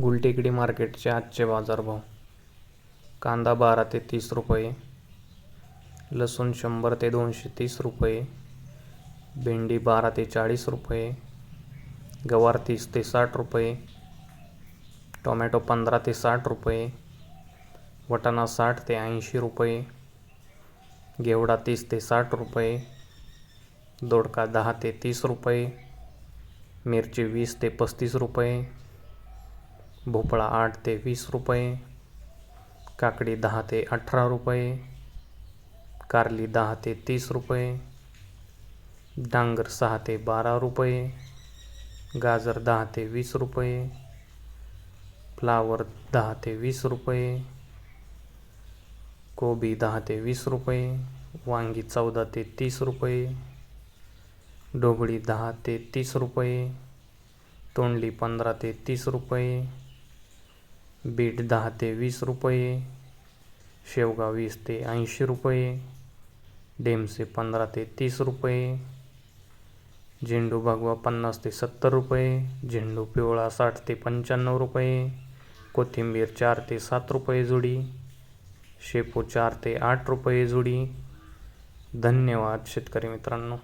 गुलटेकडी मार्केटचे आजचे बाजारभाव. कांदा बारा ते तीस रुपये लसूण शंभर ते दोनशे तीस रुपये भेंडी बारा ते चाळीस रुपये गवार तीस ते साठ रुपये टोमॅटो पंधरा ते साठ रुपये वटाणा साठ ते ऐंशी रुपये घेवडा तीस ते साठ रुपये दोडका दहा ते तीस रुपये मिरची वीस ते पस्तीस रुपये भोपळा आठ ते वीस रुपये काकडी दहा ते अठरा रुपये कारली दहा ते तीस रुपये डांगर सहा ते बारा रुपये गाजर दहा ते वीस रुपये फ्लावर दहा ते वीस रुपये कोबी दहा ते वीस रुपये वांगी चौदा ते तीस रुपये ढोबळी दहा ते तीस रुपये तोंडली पंधरा ते तीस रुपये बीट दहा ते वीस रुपये शेवगा वीस ते ऐंशी रुपये डेमसे पंधरा ते तीस रुपये झेंडू भगवा पन्नास ते सत्तर रुपये झेंडू पिवळा साठ ते पंच्याण्णव रुपये कोथिंबीर चार ते सात रुपये जुडी शेपू चार ते आठ रुपये जुडी. धन्यवाद शेतकरी मित्रांनो.